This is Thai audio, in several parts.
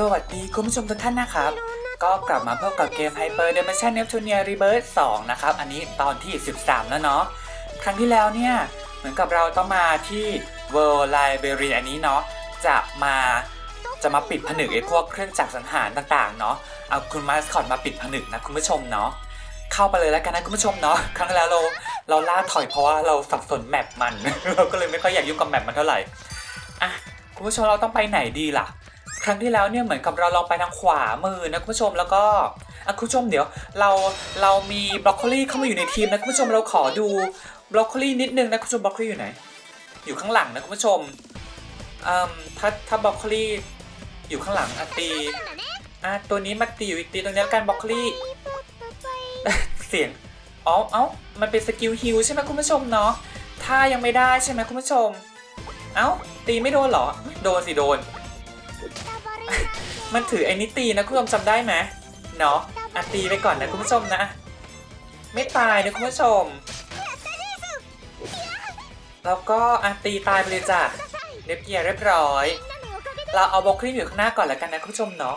สวัสดีคุณผู้ชมทุกท่านนะครับ ก็กลับมาพบกับเกม Hyper Dimension Neptunia Rebirth 2 นะครับ อันนี้ตอนที่ 13 แล้วเนาะ ครั้งที่แล้วเนี่ย เหมือนกับเราต้องมาที่ World Library อันนี้เนาะ จะมาจะมาปิดผนึกไอ้พวกเครื่องจักรสังหารต่างๆ เนาะ เอาคุณมาสคอตมาปิดผนึกนะคุณผู้ชมเนาะ เข้าไปเลยแล้วกันนะคุณผู้ชมเนาะ ครั้งแล้วเราเราล่าถอยเพราะว่าเราสับสนแมปมัน เราก็เลยไม่ค่อยอยากยุ่งกับแมปมันเท่าไหร่ อะคุณผู้ชมเราต้องไปไหนดีล่ะ ครั้งที่แล้วเนี่ยเหมือนกับเราลองไปทางขวามือนะคุณผู้ชมแล้วก็อะคุณผู้ชมเดี๋ยวเราเรามีบรอกโคลีเข้ามาอยู่ในทีมนะคุณผู้ชมเราขอดูบรอกโคลีนิดนึงนะคุณผู้ชมบรอกโคลีอยู่ไหน อยู่ข้างหลังนะคุณผู้ชมอืมถ้าถ้าบรอกโคลีอยู่ข้างหลังอะตีอะตัวนี้มาตีอยู่อีกตีตรงนี้แล้วกันบรอกโคลีเสียงอ๋อเอ้ามันเป็นสกิลฮิลใช่ไหมคุณผู้ชมเนาะถ้ายังไม่ได้ใช่ไหมคุณผู้ชม เอ้าตีไม่โดนเหรอ โดนสิโดน มันถือไอ้นิตีนะคุณผู้ชมจำได้ไหมเนาะอะตีไปก่อนนะคุณผู้ชมนะ ไม่ตายนะคุณผู้ชม แล้วก็อะตีตายไปเลยจ้ะเรียบเกียร์เรียบร้อย เราเอาบล็อกครีมอยู่ข้างหน้าก่อนแล้วกันนะคุณผู้ชมเนาะ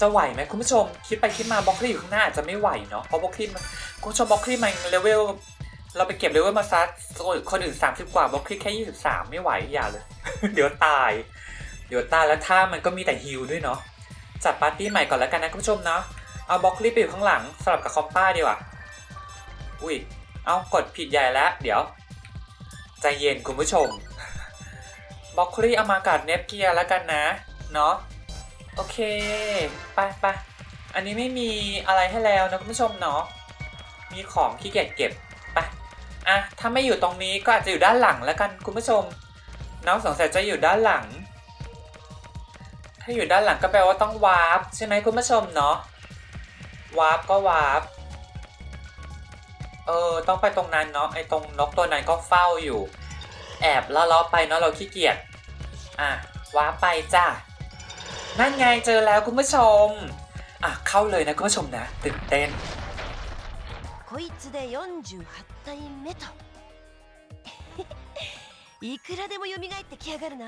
จะไหวไหมคุณผู้ชม คิดไปคิดมาบล็อกครีมอยู่ข้างหน้าอาจจะไม่ไหวเนาะเพราะบล็อกครีมคุณผู้ชมบล็อกครีมมันเลเวลเราไปเก็บเลเวลมาซัดคนอื่น30 กว่าบล็อกครีมแค่ 23 ไม่ไหวอย่าเลย เดี๋ยวตาย เดี๋ยวตาแล้วท่ามันก็มีแต่ฮิลด้วยเนาะจัดปาร์ตี้ใหม่ก่อนแล้วกันนะคุณผู้ชมเนาะเอาบล็อกคลิปไปอยู่ข้างหลังสลับกับคอมป้าดีกว่าอุ้ยเอากดผิดใหญ่แล้วเดี๋ยวใจเย็นคุณผู้ชมบล็อกคลีเอามากัดเนฟเกียแล้วกันนะเนาะโอเคไปไปอันนี้ไม่มีอะไรให้แล้วนะคุณผู้ชมเนาะมีของขี้เกียจเก็บไปอะถ้าไม่อยู่ตรงนี้ก็อาจจะอยู่ด้านหลังแล้วกันคุณผู้ชมน้องสงสัยจะอยู่ด้านหลัง ถ้าอยู่ด้านหลังก็แปลว่าต้องวาร์ปใช่ไหมคุณผู้ชมเนาะ วาร์ปก็วาร์ป เออ ต้องไปตรงนั้นเนาะ ไอ้ตรงนกตัวนั้นก็เฝ้าอยู่ แอบล่อๆไปเนาะเราขี้เกียจ อ่ะ วาร์ปไปจ้านั่นไงเจอแล้วคุณผู้ชม อ่ะ เข้าเลยนะคุณผู้ชมนะ ตื่นเต้น こいつで48体目といくらでも蘇ってきやがるな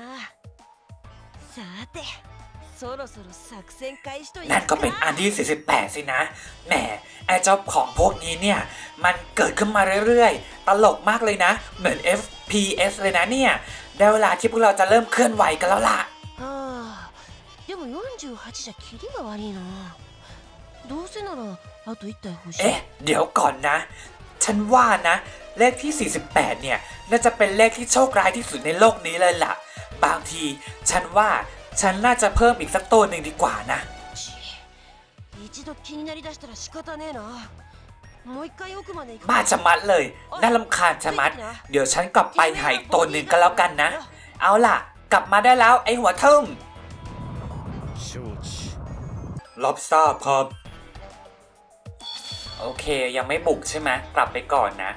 さて นั่นก็เป็นอันที่ 48 สินะ แหมแอร์จอบของพวกนี้เนี่ย มันเกิดขึ้นมาเรื่อยๆ ตลกมากเลยนะ เหมือน FPS เลยนะเนี่ย ได้เวลาที่พวกเราจะเริ่มเคลื่อนไหวกันแล้วล่ะเอ๊ะ เดี๋ยวก่อนนะ ฉันว่านะ เลขที่ 48 เนี่ย น่าจะเป็นเลขที่โชคร้ายที่สุดในโลกนี้เลยล่ะ บางที ฉันว่า ฉันน่าจะเพิ่มอีกสักตัวหนึ่งดีกว่านะบ้าชะมัดเลย น่าลำคาญชะมัด เดี๋ยวฉันกลับไปหาอีกตัวหนึ่งก็แล้วกันนะ เอาล่ะ กลับมาได้แล้วไอหัวเทิมรับทราบครับ โอเค ยังไม่บุกใช่ไหมกลับไปก่อนนะ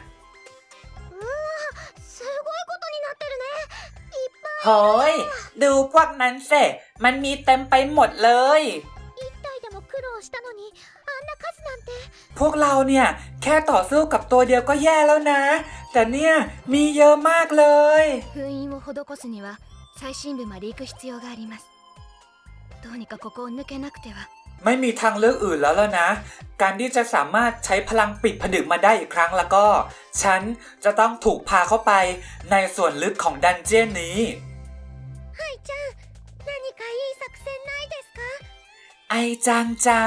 เฮ้ย ดูพวกนั้นเสมันมีเต็มไปหมดเลย 一体でも苦労したのにあんな数なんて พวกเราเนี่ย แค่ต่อสู้กับตัวเดียวก็แย่แล้วนะ แต่เนี่ย มีเยอะมากเลย 封印を施すには最深部まで行く必要がありますどうにかここを抜けなくては ไม่มีทางเลือกอื่นแล้วแล้วนะ การที่จะสามารถใช้พลังปิดผนึกมาได้อีกครั้งแล้วก็ ฉันจะต้องถูกพาเข้าไปในส่วนลึกของดันเจียนนี้ はい ちゃん何かいい作戦ないですか ไอจังจ้า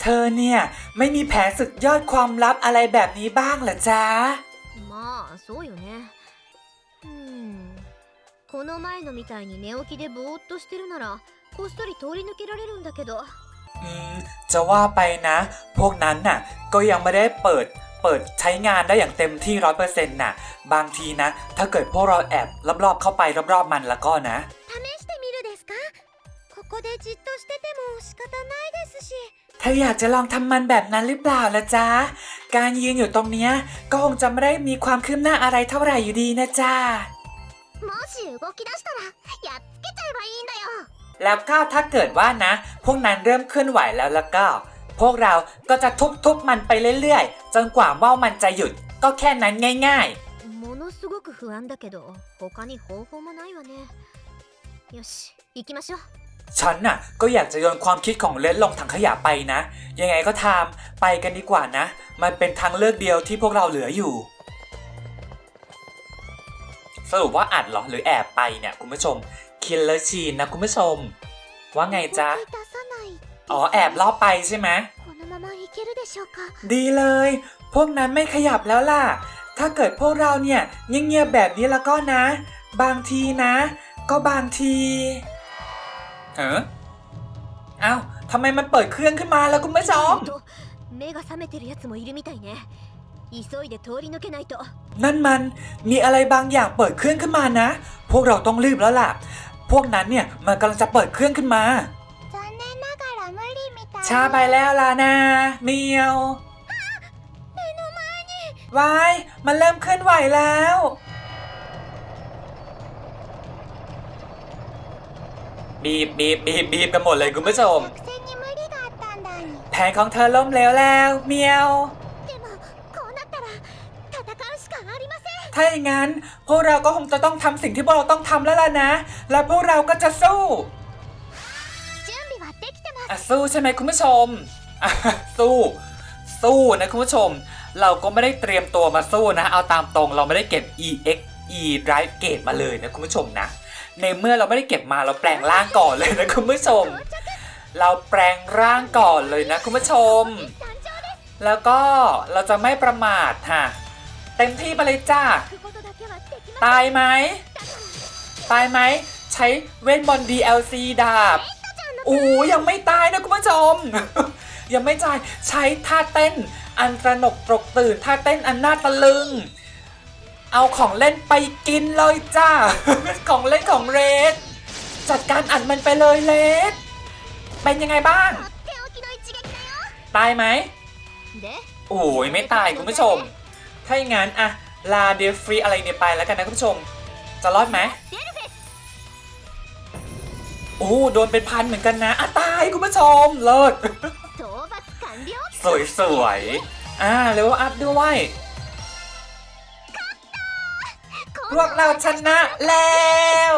เธอเนี่ย ไม่มีแผนสุดยอดความลับอะไรแบบนี้บ้างเหรอจ๊ะ まあそうよねうんこの前のみたいに寝起きでぼーっとしてるならこっそり通り抜けられるんだけど อืม จะว่าไปนะ พวกนั้นน่ะ ก็ยังไม่ได้เปิด เปิดใช้งานได้อย่างเต็มที่ร้อยเปอร์เซ็นต์น่ะ บางทีนะ ถ้าเกิดพวกเราแอบรอบๆเข้าไปรอบๆมันแล้วก็นะเธออยากจะลองทำมันแบบนั้นหรือเปล่าล่ะจ๊ะ การยืนอยู่ตรงเนี้ยก็คงจะไม่ได้มีความคืบหน้าอะไรเท่าไหร่อยู่ดีนะจ๊ะแล้วก็ถ้าเกิดว่านะ พวกนั้นเริ่มเคลื่อนไหวแล้วแล้วก็ พวกเราก็จะทุบๆมันไปเรื่อยๆ จนกว่าว่ามันจะหยุด ก็แค่นั้นง่าย ものすごく不安だけど他に方法もないわねよし行きましょう ฉันน่ะ ก็อยากจะโยนความคิดของเลนลงถังขยะไปนะ ยังไงก็ตามไปกันดีกว่านะ มันเป็นทางเลือกเดียวที่พวกเราเหลืออยู่ สรุปว่าอัดเหรอ หรือแอบไปเนี่ย คุณผู้ชม คินเลอร์ชีนนะคุณผู้ชม ว่าไงจ๊ะ 出さない อ๋อแอบลอบไปใช่ไหมดีเลย พวกนั้นไม่ขยับแล้วล่ะ ถ้าเกิดพวกเราเนี่ยเงียบแบบนี้แล้วก็นะ บางทีนะ ก็บางทีเอออ้าทำไมมันเปิดเครื่องขึ้นมาแล้วคุณผู้ชมนั่นมันมีอะไรบางอย่างเปิดเครื่องขึ้นมานะ พวกเราต้องรีบแล้วล่ะ พวกนั้นเนี่ยมันกำลังจะเปิดเครื่องขึ้นมา ช้าไปแล้วล่ะนาเมียววายมันเริ่มเคลื่อนไหวแล้ว บีบบีบบีบบีบกันหมดเลยคุณผู้ชม แผนของเธอล่มแล้วแล้วเมียว ถ้าอย่างนั้น พวกเราก็คงจะต้องทำสิ่งที่พวกเราต้องทำแล้วล่ะนะ และพวกเราก็จะสู้ สู้ใช่ไหมคุณผู้ชมสู้สู้นะคุณผู้ชม เราก็ไม่ได้เตรียมตัวมาสู้นะ เอาตามตรงเราไม่ได้เก็บ ex e drive เกตมาเลยนะคุณผู้ชมนะ ในเมื่อเราไม่ได้เก็บมาเราแปลงร่างก่อนเลยนะคุณผู้ชม เราแปลงร่างก่อนเลยนะคุณผู้ชม แล้วก็เราจะไม่ประมาทฮะเต็มที่ไปเลยจ้าตายไหมตายไหมใช้เวทมนต์ DLC ดาบ โอ้ยังไม่ตายนะคุณผู้ชม ยังไม่ตายใช้ท่าเต้น อันตระหนกตรกตื่นท่าเต้นอันน่าตะลึง เอาของเล่นไปกินเลยจ้า ของเล่นของเรดจัดการอัดมันไปเลยเรดเป็นยังไงบ้าง ตายไหมโอ้ยไม่ตายคุณผู้ชม ถ้าอย่างนั้นอะลาเดฟรีอะไรเนี่ยไปแล้วกันนะคุณผู้ชม จะรอดไหม โอ้โดนเป็นพันเหมือนกันนะอะตายคุณผู้ชมเลิศสวยสวยอ่าเลเวลอัพด้วยพวกเราชนะแล้ว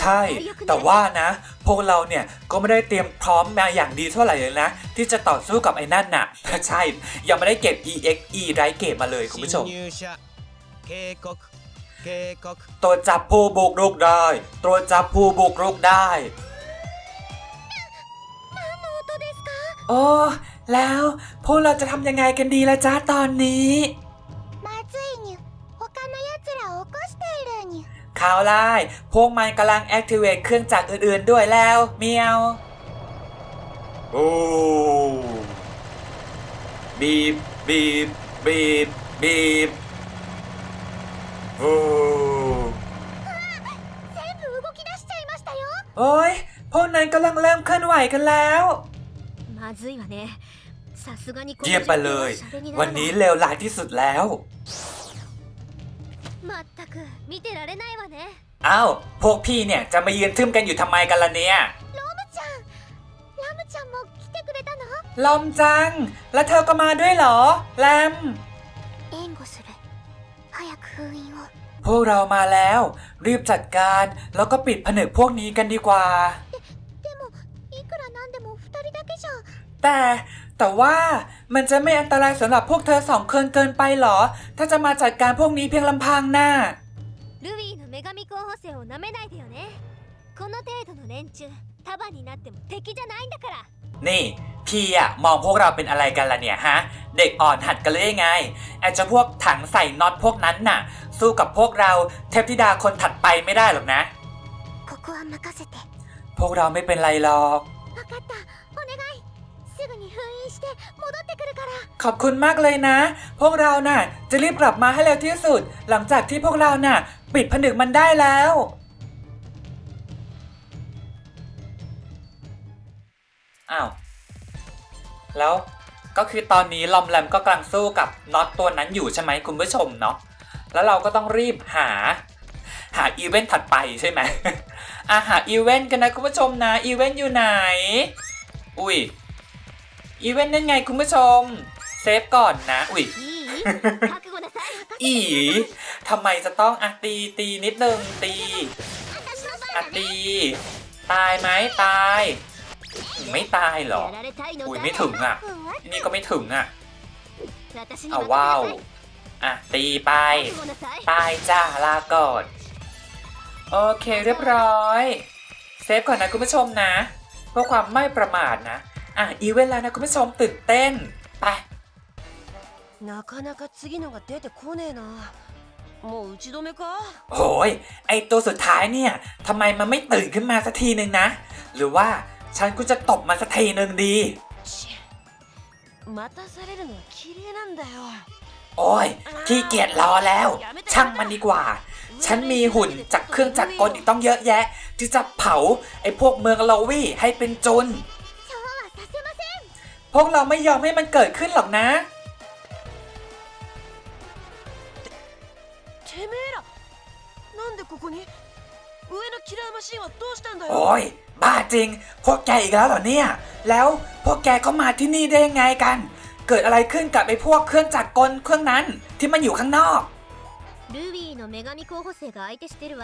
ใช่ แต่ว่านะ พวกเราเนี่ยก็ไม่ได้เตรียมพร้อมมาอย่างดีเท่าไหร่เลยนะ ที่จะต่อสู้กับไอ้นั่นน่ะ ใช่ ยังไม่ได้เก็บ EXE ไรเก็บมาเลยคุณผู้ชม ตัวจับผู้บุกรุกได้ตัวจับผู้บุกรุกได้ โอ้ แล้วพวกเราจะทำยังไงกันดีละจ้าตอนนี้ข่าวไล่พวกมันกำลังแอคทีเวตเครื่องจักรอื่นๆด้วยแล้ว เมียว โอ้บีบบีบบีบบีบ โอ้ 全部動き出しちゃいましたよ โอ้ยพวกนั้นกำลังเริ่มเคลื่อนไหวกันแล้ว まずいわねさすがにこの เยี่ยมไปเลย 状況はシャレにならない วันนี้เลวร้ายที่สุดแล้ว まったく見てられないわね อ้าว พวกพี่เนี่ยจะมายืนทึมกันอยู่ทำไมกันล่ะเนี่ย ロムちゃんラムちゃんも来てくれたの ลอมจัง แล้วเธอก็มาด้วยเหรอ แลม 援護する早く封印を พวกเรามาแล้ว รีบจัดการแล้วก็ปิดผนึกพวกนี้กันดีกว่า でもいくらなんでも二人だけじゃ แต่แต่ว่ามันจะไม่อันตรายสำหรับพวกเธอสองคนเกินไปเหรอ ถ้าจะมาจัดการพวกนี้เพียงลำพังน่ะ ルビーの女神候補生を舐めないでよねこの程度の連中束になっても敵じゃないんだから นี่ พี่อะมองพวกเราเป็นอะไรกันล่ะเนี่ยฮะ เด็กอ่อนหัดกันเลยยังไงไอ้จ้พวกถังใส่น็อตพวกนั้นน่ะ สู้กับพวกเราเทพธิดาคนถัดไปไม่ได้หรอกนะ พวกเราไม่เป็นไรหรอกขอบคุณมากเลยนะ พวกเราน่ะ จะรีบกลับมาให้เร็วที่สุด หลังจากที่พวกเราน่ะ ปิดผนึกมันได้แล้ว อ้าว แล้วก็คือตอนนี้ลอมแลมก็กำลังสู้กับน็อตตัวนั้นอยู่ใช่ไหมคุณผู้ชมเนาะแล้วเราก็ต้องรีบหา หาอีเวนต์ถัดไปใช่ไหมอาหาอีเวนต์กันนะคุณผู้ชมนะอีเวนต์อยู่ไหน อุ้ยอีเวนต์นั่นไงคุณผู้ชม เซฟก่อนนะ อุ้ยอีทำไมจะต้องอะตีตีนิดนึงตีอะตี ตายไหมตาย ไม่ตายเหรอ やられたいの อุ้ย か ไม่ถึงอ่ะ ふんわ นี่ก็ไม่ถึงอ่ะ 私に เอา 任せな ว้าว さい อ่ะตีไป 覚悟なさい ตายจ้าลาก่อน โอเคเรียบร้อย เซฟก่อนนะคุณผู้ชมนะ เพื่อความไม่ประมาทนะ อ่ะ อีเวนต์แล้วนะคุณผู้ชมตื่นเต้น ไป なかなか次のが出てこねえなもう打ち止めか โหย ไอตัวสุดท้ายเนี่ยทำไมมันไม่ตื่นขึ้นมาสักทีหนึ่งนะ หรือว่า ฉันก็จะตบมันสักทีหนึ่งดีโอ้ยขี้เกียจรอแล้ว ช่างมันดีกว่า ฉันมีหุ่นจากเครื่องจักรกลอีกต้องเยอะแยะ ที่จะเผาไอ้พวกเมืองลาวี่ให้เป็นจุน พวกเราไม่ยอมให้มันเกิดขึ้นหรอกนะ 上のキラーマシンはどうしたんだよ โอ้ย บ้าจริง พวกแกอีกแล้วเหรอเนี่ย แล้วพวกแกเข้ามาที่นี่ได้ยังไงกัน เกิดอะไรขึ้นกับไอ้พวกเครื่องจักรกลเครื่องนั้นที่มันอยู่ข้างนอก ルビーの女神候補生が相手してるわ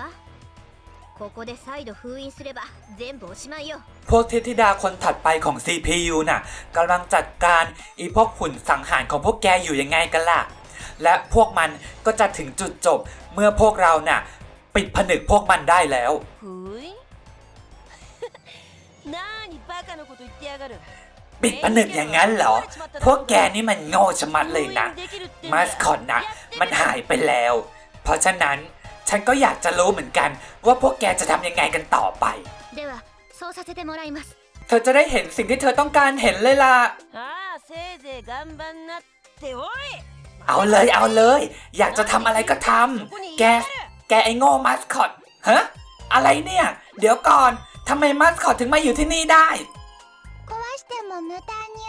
ここで再度封印すれば全部おしまいよ พวกเทพธิดาคนถัดไปของ CPU น่ะกำลังจัดการอีพวกหุ่นสังหารของพวกแกอยู่ยังไงกันล่ะ และพวกมันก็จะถึงจุดจบ เมื่อพวกเราน่ะ ปิดผนึกพวกมันได้แล้ว ふいなーにバカなこと言ってやがる ปิดผนึกอย่างนั้นเหรอ พวกแกนี่มันโง่ชะมัดเลยนะ มาสคอตนะมันหายไปแล้ว เพราะฉะนั้นฉันก็อยากจะรู้เหมือนกัน ว่าพวกแกจะทำยังไงกันต่อไป ではそうさせてもらいます เธอจะได้เห็นสิ่งที่เธอต้องการเห็นเลยล่ะ ああせいぜい頑張んなっておい เอาเลยเอาเลย อยากจะทำอะไรก็ทำแก แกไอ้โง่มาสคอตฮะ อะไรเนี่ย เดี๋ยวก่อนทำไมมาสคอตถึงมาอยู่ที่นี่ได้ 壊しても無駄に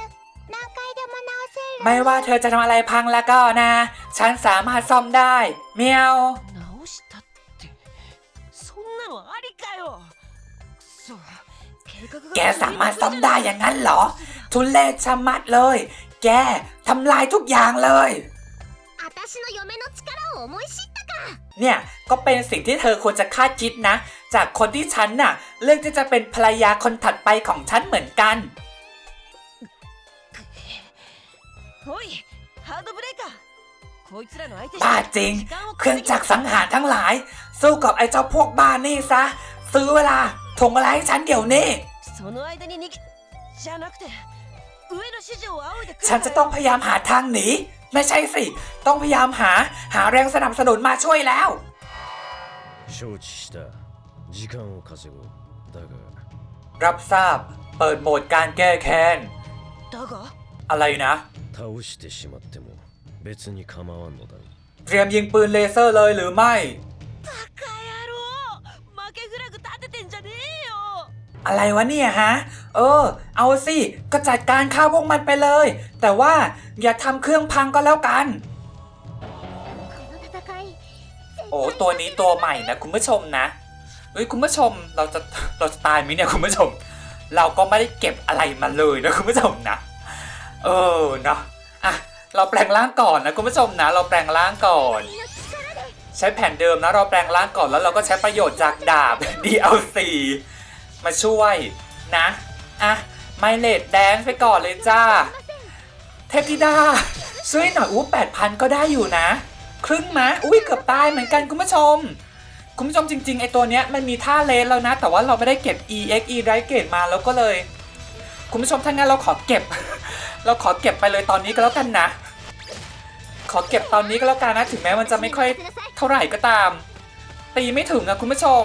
何回でも直せる ไม่ว่าเธอจะทำอะไรพังแล้วก็นะ ฉันสามารถซ่อมได้เมียว 直したってそんなのありかよくそ計画が แกสามารถซ่อมได้อย่างนั้นเหรอ ทุเลศชะมัดเลย แกทำลายทุกอย่างเลย 私の嫁の力を思い知ったか เนี่ยก็เป็นสิ่งที่เธอควรจะคาดคิดนะ จากคนที่ฉันน่ะ เลือกที่จะเป็นภรรยาคนถัดไปของฉันเหมือนกันบ้าจริง เครื่องจักรสังหารทั้งหลาย สู้กับไอ้เจ้าพวกบ้านนี่ซะ ซื้อเวลาถงอะไรให้ฉันเดี๋ยวนี้ฉันจะต้องพยายามหาทางหนี ไม่ใช่สิ ต้องพยายามหา หาแรงสนับสนุนมาช่วยแล้ว 承知した時間を稼ごうだが รับทราบ เปิดโหมดการแก้แค้น だが อะไรนะ 倒してしまっても別に構わんのだろう เตรียมยิงปืนเลเซอร์เลยหรือไม่ バカ野郎負けフラグ立ててんじゃねえよ อะไรวะเนี่ยฮะ เออ เอาสิก็จัดการฆ่าพวกมันไปเลย แต่ว่าอย่าทำเครื่องพังก็แล้วกัน โอ้ตัวนี้ตัวใหม่นะคุณผู้ชมนะเฮ้ยคุณผู้ชมเราจะเราจะตายไหมเนี่ยคุณผู้ชม เราก็ไม่ได้เก็บอะไรมาเลยนะคุณผู้ชมนะ เออเนาะอะเราแปลงร่างก่อนนะคุณผู้ชมนะ เราแปลงร่างก่อน ใช้แผ่นเดิมนะเราแปลงร่างก่อนแล้วเราก็ใช้ประโยชน์จากดาบ DLC มาช่วยนะ อะไมเลดแดนไปก่อนเลยจ้า เทพธิดา ช่วยหน่อยอู้แปดพันก็ได้อยู่นะ ครึ่งมะอุ้ยเกือบตายเหมือนกันคุณผู้ชม คุณผู้ชมจริงๆไอตัวเนี้ยมันมีท่าเลนแล้วนะ แต่ว่าเราไม่ได้เก็บ EXE ไรเกตมาแล้วก็เลย คุณผู้ชมถ้างั้นเราขอเก็บ เราขอเก็บไปเลยตอนนี้ก็แล้วกันนะ ขอเก็บตอนนี้ก็แล้วกันนะ ถึงแม้มันจะไม่ค่อยเท่าไหร่ก็ตาม ตีไม่ถึงอะคุณผู้ชม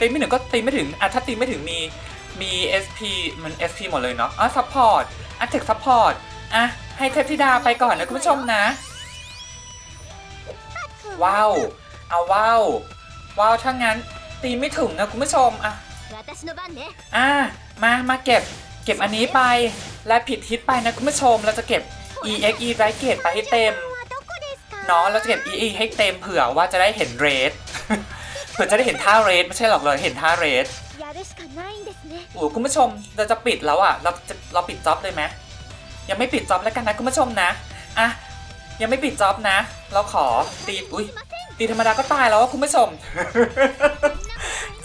ตีไม่ถึงก็ตีไม่ถึงอะถ้าตีไม่ถึงมี มี SP มัน SP หมดเลยเนาะอ๋อซัพพอร์ตอะเทคซัพพอร์ตอะ ให้เทพธิดาไปก่อนนะคุณผู้ชมนะ ว้าว เอาว้าว ว้าว ถ้างั้น ตีไม่ถึงนะคุณผู้ชม อะ อะ มา มาเก็บ เก็บอันนี้ไป และผิดทิศไปนะคุณผู้ชม เราจะเก็บ EXE ไรเกตไปให้เต็มเนาะเราจะเก็บ EE ให้เต็มเผื่อว่าจะได้เห็นเรสเผื่อจะได้เห็นท่าเรสไม่ใช่หรอกเลยเห็นท่าเรส โอ้คุณผู้ชมเราจะปิดแล้วอะเราจะเราปิดจ็อบเลยไหมยังไม่ปิดจ็อบแล้วกันนะคุณผู้ชมนะอะยังไม่ปิดจ็อบนะ เราขอตีอุ้ยตีธรรมดาก็ตายแล้วว่คุณผู้ชม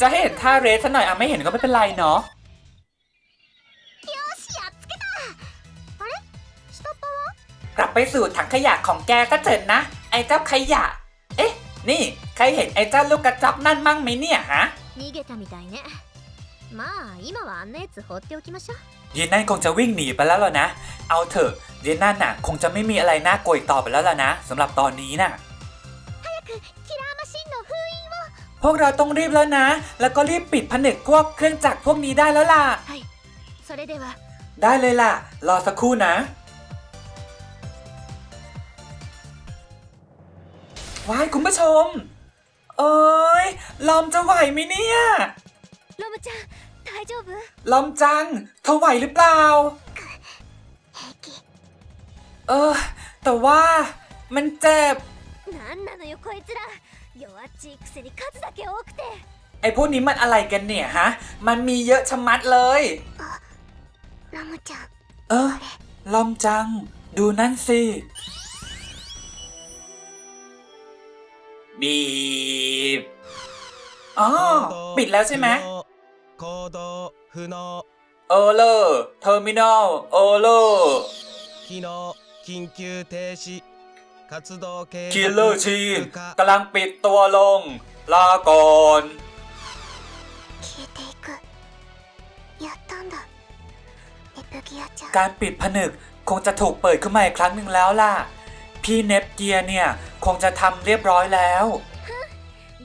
จะให้เห็นท่าเรสซะหน่อยอะไม่เห็นก็ไม่เป็นไรเนาะกลับไปสู่ถังขยะของแกก็เจอนนะ ไอ้เจ้าขยะ เอ๊ะ นี่ ใครเห็นไอ้เจ้าลูกกระจับนั่นมั่งไหมเนี่ยฮะ まあ今はあんなやつ放っておきましょう เยนนั่นคงจะวิ่งหนีไปแล้วล่ะนะ เอาเถอะเยนนั่นน่ะ คงจะไม่มีอะไรน่ากลัวอีกต่อไปแล้วล่ะนะสำหรับตอนนี้น่ะ キラーマシンの封印を พวกเราต้องรีบแล้วนะ แล้วก็รีบปิดผนึกพวกเครื่องจักรพวกนี้ได้แล้วล่ะ はいそれでは ได้เลยล่ะ รอสักครู่นะ ว้ายคุณผู้ชม เอ้ย ลอมจะไหวไหมเนี่ย ロムちゃん 大丈夫 ลอมจังเธอไหวหรือเปล่า 平気 เออ แต่ว่ามันเจ็บ なんなのよこいつら弱っちいくせに数だけ多くて ไอ้พวกนี้มันอะไรกันเนี่ยฮะ มันมีเยอะชะมัดเลย ロムちゃん เออ ลอมจัง ดูนั่นสิบีบอ๋อ ปิดแล้วใช่ไหม 行動不能 เออเลอร์เทอร์มินอลเออเลอร์ 機能緊急停止活動継 คิลเลอร์ชี 不可 กำลังปิดตัวลง ลาก่อน 消えていくやったんだエプギアちゃん การปิดผนึกคงจะถูกเปิดขึ้นมาอีกครั้งหนึ่งแล้วล่ะ พี่เนปเกียร์เนี่ย คงจะทำเรียบร้อยแล้ว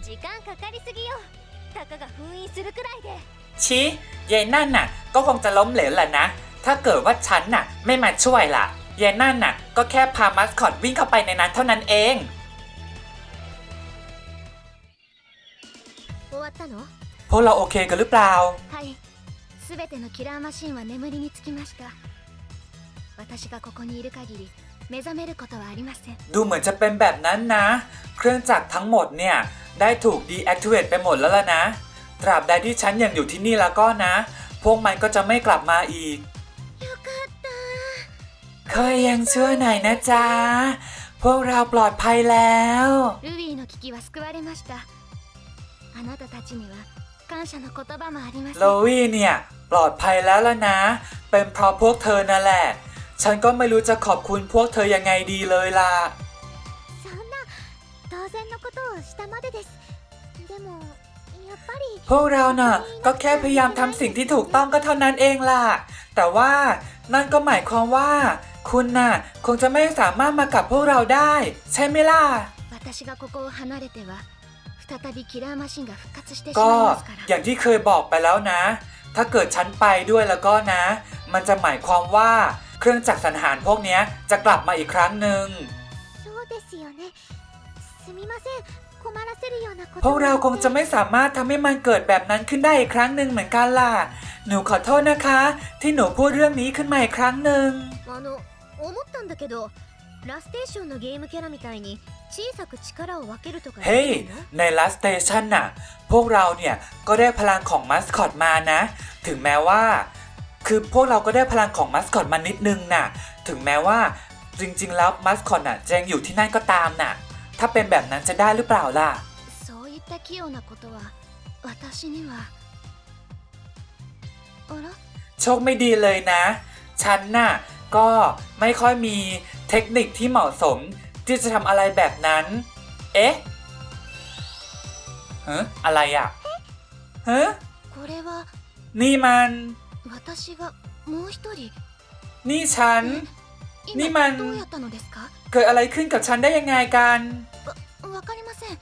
時間かかりすぎよたかが封印するくらいで ชิยายนั่นน่ะ ก็คงจะล้มเหลวแหละนะ ถ้าเกิดว่าฉันน่ะ ไม่มาช่วยล่ะยายนั่นน่ะ ก็แค่พามัสคอตวิ่งเข้าไปในนั้นเท่านั้นเอง 終わったの พวกเราโอเคกันหรือเปล่า はいすべてのキラーマシンは眠りにつきました私がここにいる限り目覚めることはありません ดูเหมือนจะเป็นแบบนั้นนะ เครื่องจักรทั้งหมดเนี่ย ได้ถูก deactivate ไปหมดแล้วล่ะนะ ตราบใดที่ฉันยังอยู่ที่นี่แล้วก็นะ พวกมันก็จะไม่กลับมาอีก よかった เคยยังเชื่อหน่อยนะจ๊ะ พวกเราปลอดภัยแล้ว ルビーの危機は救われましたあなたたちには感謝の言葉もありませ โล ん วี่เนี่ย ปลอดภัยแล้วล่ะนะ เป็นเพราะพวกเธอนั่นแหละ ฉันก็ไม่รู้จะขอบคุณพวกเธอยังไงดีเลยล่ะ そんな当然のことをしたまでですでもやっぱり พวกเราน่ะก็แค่พยายามทำสิ่งที่ถูกต้องก็เท่านั้นเองล่ะ แต่ว่านั่นก็หมายความว่า คุณน่ะคงจะไม่สามารถมากับพวกเราได้ ใช่ไหมล่ะก็อย่างที่เคยบอกไปแล้วนะ ถ้าเกิดฉันไปด้วยแล้วก็นะ มันจะหมายความว่าเครื่องจักรสันหารพวกนี้จะกลับมาอีกครั้งหนึ่ง พวกเราคงจะไม่สามารถทำให้มันเกิดแบบนั้นขึ้นได้อีกครั้งหนึ่งเหมือนกันล่ะ หนูขอโทษนะคะ ที่หนูพูดเรื่องนี้ขึ้นมาอีกครั้งหนึ่งเฮ้ยในลัสเตชันน่ะ พวกเราเนี่ย ก็ได้พลังของมัสคอตมานะ ถึงแม้ว่า คือพวกเราก็ได้พลังของมัสคอตมานิดนึงน่ะ ถึงแม้ว่าจริงๆแล้วมัสคอตน่ะจะยังอยู่ที่นั่นก็ตามน่ะ ถ้าเป็นแบบนั้นจะได้หรือเปล่าล่ะ そういった器用なことは私にはあら โชคไม่ดีเลยนะ ฉันน่ะ ก็ไม่ค่อยมีเทคนิคที่เหมาะสม ที่จะทำอะไรแบบนั้น เอ๊ะเฮ้อะไรอ่ะเฮ้ これは นี่มัน 私がもう一人 นี่ฉัน นี่มัน 今どうやったのですか เ กิดอะไรขึ้นกับฉันได้ยังไงกัน わわかりません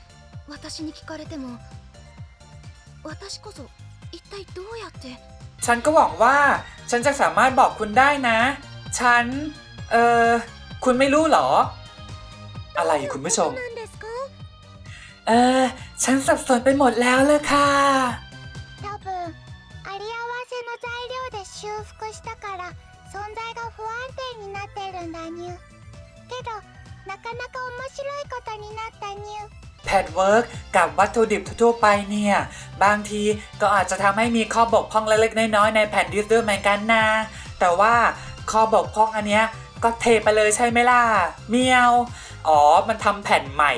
私に聞かれても私こそ一体どうやって ฉันก็หวังว่า ฉันจะสามารถบอกคุณได้นะ ฉัน เออคุณไม่รู้เหรอ อะไรคุณผู้ชม なんですか เออ ฉันสับสนไปหมดแล้วเลยค่ะ 多分あり合わせの材料で修復したから存在が不安定になってるんだにゅ けどなかなか面白いことになったにゅ แพดเวิร์กกับวัตถุดิบทั่วๆไปเนี่ย บางทีก็อาจจะทำให้มีข้อบกพร่องเล็กๆน้อยๆในแผ่นดิสด้วยเหมือนกันนะ แต่ว่าข้อบกพร่องอันเนี้ยก็เทไปเลยใช่ไหมล่ะเมียว อ๋อ มันทำแผ่นใหม่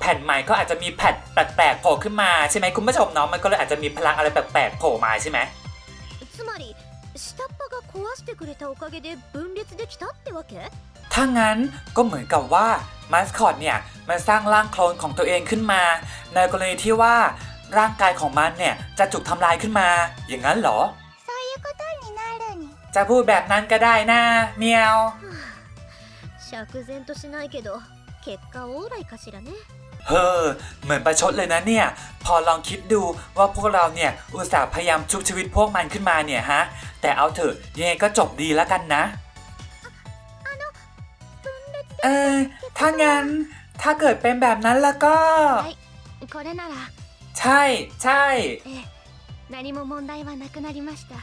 แผ่นใหม่ก็อาจจะมีแผ่นแปลกๆโผล่ขึ้นมาใช่ไหมคุณผู้ชมเนาะมันก็เลยอาจจะมีพลังอะไรแปลกๆโผล่มาใช่ไหม つまり下っ端が壊してくれたおかげで分裂できたってわけ ถ้างั้นก็เหมือนกับว่ามาสคอตเนี่ยมันสร้างร่างโคลนของตัวเองขึ้นมา ในกรณีที่ว่าร่างกายของมันเนี่ยจะถูกทำลายขึ้นมา อย่างนั้นเหรอจะพูดแบบนั้นก็ได้นะเมียวเฮ้อเหมือนประชดเลยนะเนี่ย พอลองคิดดูว่าพวกเราเนี่ย อุตส่าห์พยายามชุบชีวิตพวกมันขึ้นมาเนี่ยฮะ แต่เอาเถอะยังไงก็จบดีแล้วกันนะ เออ ถ้างั้น ถ้าเกิดเป็นแบบนั้นแล้วก็ はいこれなら ใช่ใช่ ええ何も問題はなくなりました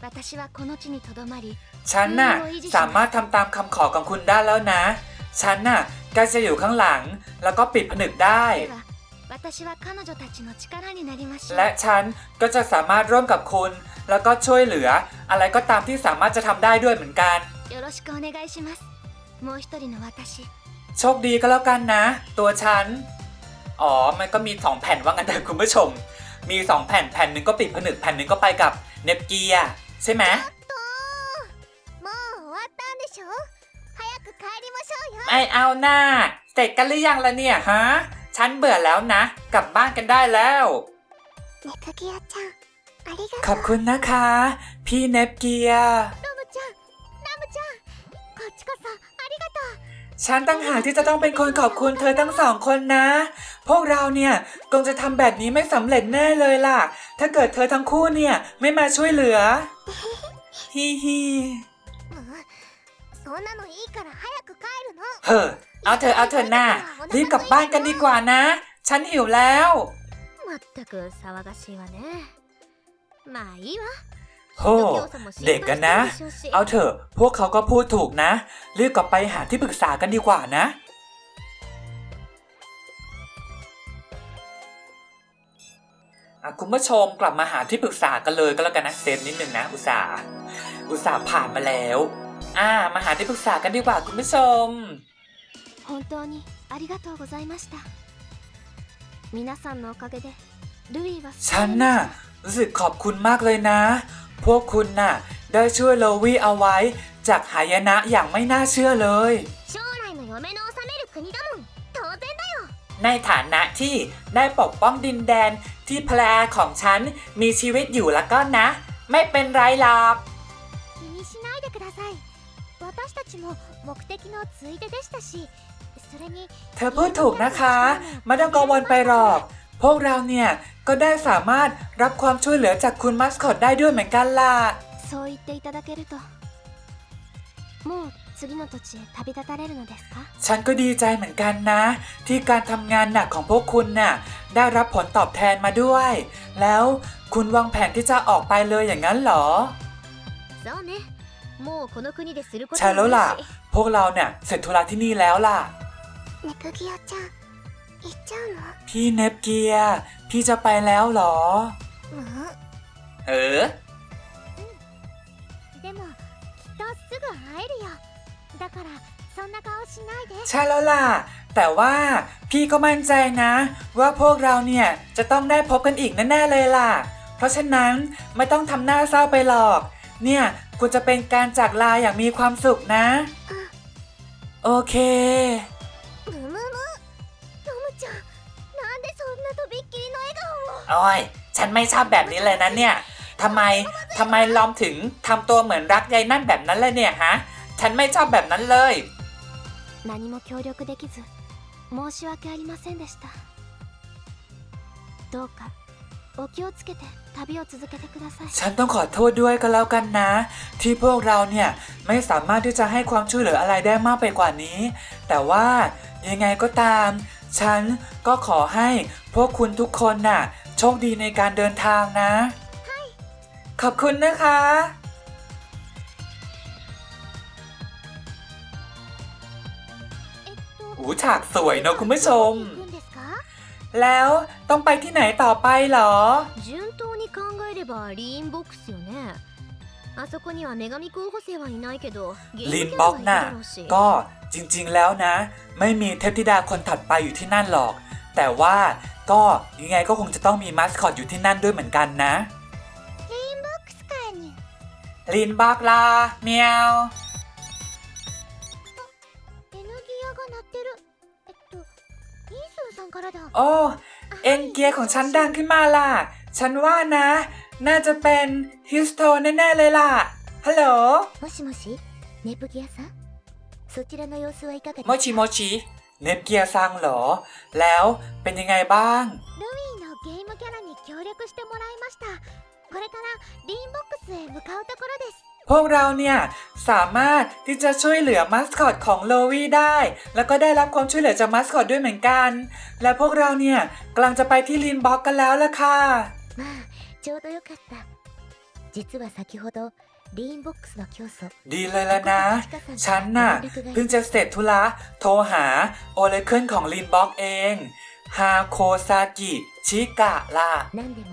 私はこの地にとどまり ฉันน่ะ สามารถทำตามคำขอของคุณได้แล้วนะ ฉันน่ะก็จะอยู่ข้างหลัง แล้วก็ปิดผนึกได้ では私は彼女たちの力になりましょう และฉันก็จะสามารถร่วมกับคุณ แล้วก็ช่วยเหลือ อะไรก็ตามที่สามารถจะทำได้ด้วยเหมือนกัน よろしくお願いします もう一人の私 โชคดีก็แล้วกันนะ ตัวฉัน อ๋อ มันก็มีสองแผ่นว่างั้นเถอะคุณผู้ชม มีสองแผ่นแผ่นหนึ่งก็ปิดผนึกแผ่นหนึ่งก็ไปกับเนปเกียใช่ไหม もう終わったんでしょ早く帰りましょうよ ไม่เอาหน้า เสร็จกันหรือยังละเนี่ยฮะ ฉันเบื่อแล้วนะ กลับบ้านกันได้แล้ว ネクギアちゃんありが ข と อ う บคุณนะคะ พี่เนปเกีย ラ ฉันตั้งหากที่จะต้องเป็นคนขอบคุณเธอทั้งสองคนนะ พวกเราเนี่ยคงจะทำแบบนี้ไม่สำเร็จแน่เลยล่ะ ถ้าเกิดเธอทั้งคู่เนี่ยไม่มาช่วยเหลือ ฮิฮิ もうそんなのいいから早く帰るの เฮ้อเอาเธอเอาเธอหน้า รีบกลับบ้านกันดีกว่านะ ฉันหิวแล้ว まったく騒がしいわねまあいいわ โธ่ 時々さんも心配 เด็กกันนะ してるでしょうし เอาเถอะพวกเขาก็พูดถูกนะ รีบกลับไปหาที่ปรึกษากันดีกว่านะ อ่ะคุณผู้ชมกลับมาหาที่ปรึกษากันเลยก็แล้วกันนะเซฟนิดนึงนะ อุตส่าห์อุตส่าห์ผ่านมาแล้ว อ่า มาหาที่ปรึกษากันดีกว่าคุณผู้ชม 本当にありがとうございました皆さんのおかげでルイは ฉันน่ะรู้สึกขอบคุณมากเลยนะ พวกคุณน่ะ ได้ช่วยโลวี่เอาไว้ จากหายนะอย่างไม่น่าเชื่อเลย ในฐานะที่ได้ปกป้องดินแดนที่แพลของฉันมีชีวิตอยู่แล้วก็นะ ไม่เป็นไรหรอกเธอพูดถูกนะคะ ไม่ต้องกังวลไปหรอก พวกเราเนี่ย ก็ได้สามารถรับความช่วยเหลือจากคุณมัสคอตได้ด้วยเหมือนกันล่ะ そう言っていただけるともう次の土地へ旅立たれるのですか ฉันก็ดีใจเหมือนกันนะ ที่การทำงานหนักของพวกคุณน่ะ ได้รับผลตอบแทนมาด้วย แล้วคุณวางแผนที่จะออกไปเลยอย่างนั้นเหรอ そうねもうこの国ですること ใช่แล้วล่ะ もないし พวกเราเนี่ยเสร็จธุระที่นี่แล้วล่ะ ネクギアちゃん 行っちゃうの พี่เนปเกียร์พี่จะไปแล้วเหรอ うん เออ でもきっとすぐ会えるよだからそんな顔しないで ใช่แล้วล่ะ แต่ว่าพี่ก็มั่นใจนะ ว่าพวกเราเนี่ยจะต้องได้พบกันอีกแน่ๆเลยล่ะ เพราะฉะนั้นไม่ต้องทำหน้าเศร้าไปหรอก เนี่ยควรจะเป็นการจากลาอย่างมีความสุขนะ โอเค โอ้ย ฉันไม่ชอบแบบนี้เลยนะเนี่ยทำไมทำไมลอมถึงทำตัวเหมือนรักยายนั่นแบบนั้นเลยเนี่ยฮะ ฉันไม่ชอบแบบนั้นเลย 何も協力できず申し訳ありませんでしたどうかお気をつけて旅を続けてください ฉันต้องขอโทษด้วยก็แล้วกันนะ ที่พวกเราเนี่ยไม่สามารถที่จะให้ความช่วยเหลืออะไรได้มากไปกว่านี้ แต่ว่ายังไงก็ตาม ฉันก็ขอให้พวกคุณทุกคนน่ะ โชคดีในการเดินทางนะ ขอบคุณนะคะ えっと หูฉากสวยเนอะคุณผู้ชม どこに行くんですか แล้วต้องไปที่ไหนต่อไปเหรอ 順当に考えればリーンボックスよね あそこには女神候補生はいないけどゲーム ลิน キャ บ็ ラ อก はいる น่ะ だろうし ก็จริงๆแล้วนะ ไม่มีเทพธิดาคนถัดไปอยู่ที่นั่นหรอก แต่ว่า ก็ยังไงก็คงจะต้องมีมาสคอตอยู่ที่นั่นด้วยเหมือนกันนะ レインボックスかに ลินบอกลาเมียว N ギアが鳴ってるえっとイースンさんからだ โอ้ เอ็นเกียร์ของฉันดังขึ้นมาล่ะ ฉันว่านะ น่าจะเป็นฮิสโตแน่ๆเลยล่ะ ฮัลโหล もしもしネプギアさんそちらの様子はいかがです โมชิโมชิ เนปเกียร์ซังหรอ แล้วเป็นยังไงบ้างルイのゲームキャラに協力してもらいましたこれからリンボックスへ向かうところですพวกเราเนี่ย สามารถที่จะช่วยเหลือมัสคอตของโลวี่ได้ แล้วก็ได้รับความช่วยเหลือจากมัสคอตด้วยเหมือนกัน และพวกเราเนี่ยกำลังจะไปที่ลินบ็อกกันแล้วล่ะค่ะまあちょうどよかった実は先ほどリーンボックスの教祖 ดีเลยแล้วนะ ฉันน่ะ เพิ่งจะเสร็จธุระ โทรหาโอเลเคิลของลินบ็อกเอง ฮาโคซากิ ชิกะล่ะ 何でも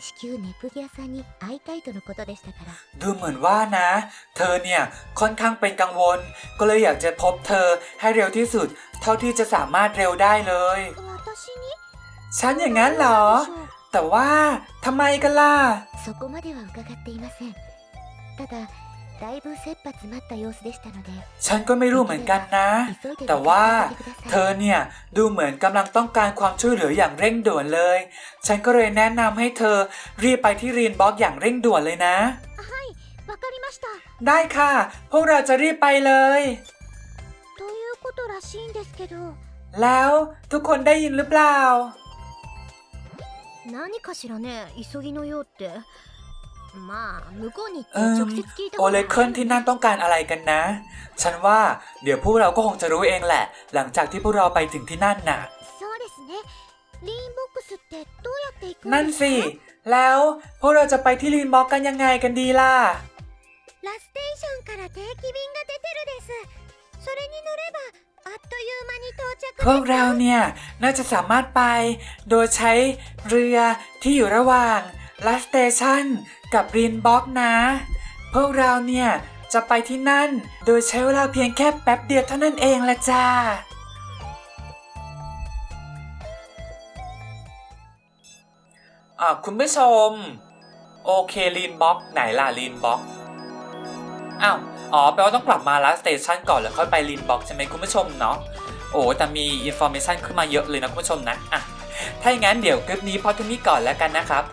至急ネプギアさんに会いたいとのことでしたから ดูเหมือนว่านะ เธอเนี่ยค่อนข้างเป็นกังวล ก็เลยอยากจะพบเธอให้เร็วที่สุด เท่าที่จะสามารถเร็วได้เลย 私に ฉันอย่างนั้นเหรอ แต่ว่าทำไมกันล่ะ そこまでは伺っていませんただだいぶ切羽詰まった様子でしたので ฉันก็ไม่รู้เหมือนกันนะ 急いで แต่ว่า 出かけてください เธอเนี่ยดูเหมือนกำลังต้องการความช่วยเหลืออย่างเร่งด่วนเลย ฉันก็เลยแนะนำให้เธอรีบไปที่รีนบ็อกอย่างเร่งด่วนเลยนะ わかりました ได้ค่ะ พวกเราจะรีบไปเลย ということらしいんですけど แล้วทุกคนได้ยินหรือเปล่า 何かしらね急ぎのようってまあ向こうに行って เอิ่ม 直接聞いた โอ 方 เล が เคิลที่นั่นต้องการอะไรกันนะ ฉันว่าเดี๋ยวพวกเราก็คงจะรู้เองแหละ หลังจากที่พวกเราไปถึงที่นั่นน่ะ そうですねリーンボックスってどうやって行くん นั่น です สิ か แล้วพวกเราจะไปที่รีนบ็อกกันยังไงกันดีล่ะ ラステーションから定期便が出てるですそれに乗れば あっという間に到着 พวกเราเนี่ย น่าจะสามารถไป โดยใช้เรือที่อยู่ระหว่างลาสเตชันกับรีนบ็อกนะ พวกเราเนี่ย จะไปที่นั่น โดยใช้เวลาเพียงแค่แป๊บเดียวเท่านั้นเองละจ้า อ่าคุณผู้ชม โอเคลีนบ็อกไหนล่ะลีนบ็อกอ้าว อ๋อแปลว่าต้องกลับมาลาสเตชันก่อนแล้วค่อยไปลีนบ็อกใช่ไหมคุณผู้ชมเนาะโอ้แต่มีอินโฟ a t ชันขึ้นมาเยอะเลยนะคุณผู้ชมนะอะถ้าอย่างนั้นเดี๋ยวคลิปนี้พอเท่านี้ก่อนแล้วกันนะครับ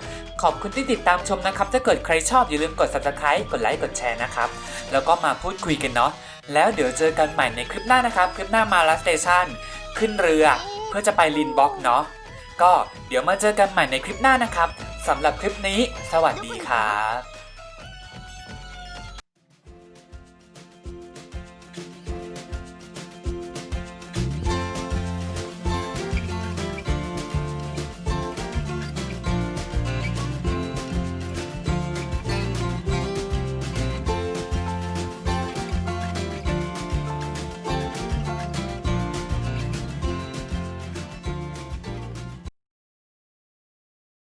ขอบคุณที่ติดตามชมนะครับ ถ้าเกิดใครชอบอย่าลืมกด subscribe กดไลค์กดแชร์นะครับ แล้วก็มาพูดคุยกันเนาะแล้วเดี๋ยวเจอกันใหม่ในคลิปหน้านะครับ คลิปหน้ามาลาสเตชันขึ้นเรือเพื่อจะไปลินบ็อกเนาะก็เดี๋ยวมาเจอกันใหม่ในคลิปหน้านะครับสำหรับคลิปนี้ สวัสดีครับ